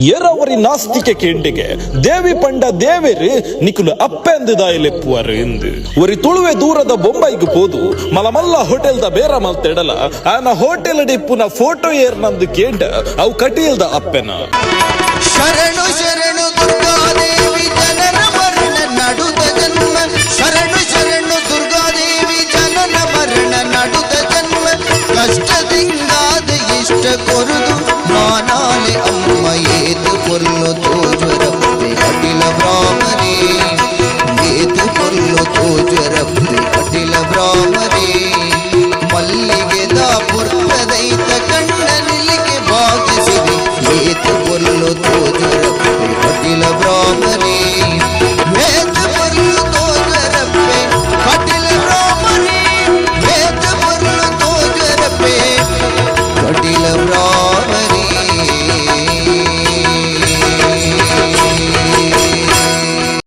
ಎರವರಿ ನಾಸ್ತಿಕೆ ಕೆಂಡಿಗೆ, ದೇವಿ ಪಂಡ ದೇವೆರಿ ನಿಕುಲು ಅಪ್ಪೆಂದಿದಾಯಲೆಪ್ಪುವರು ಎಂದು. ಒರಿ ತುಳುವೆ ದೂರದ ಬೊಂಬೈಗೆ ಪೋದು ಮಲಮಲ್ಲ ಹೋಟೆಲ್ದ ಬೇರ ಮಲ್ತೆಡಲ ಆನ ಹೋಟೆಲ್ ಡಿಪ್ಪುನ ಫೋಟೋ ಏರ್ ನಂದು ಕೇಂಡ, ಅವು ಕಟಿಯಲ್ದ ಅಪ್ಪೆನ. ಶರಣು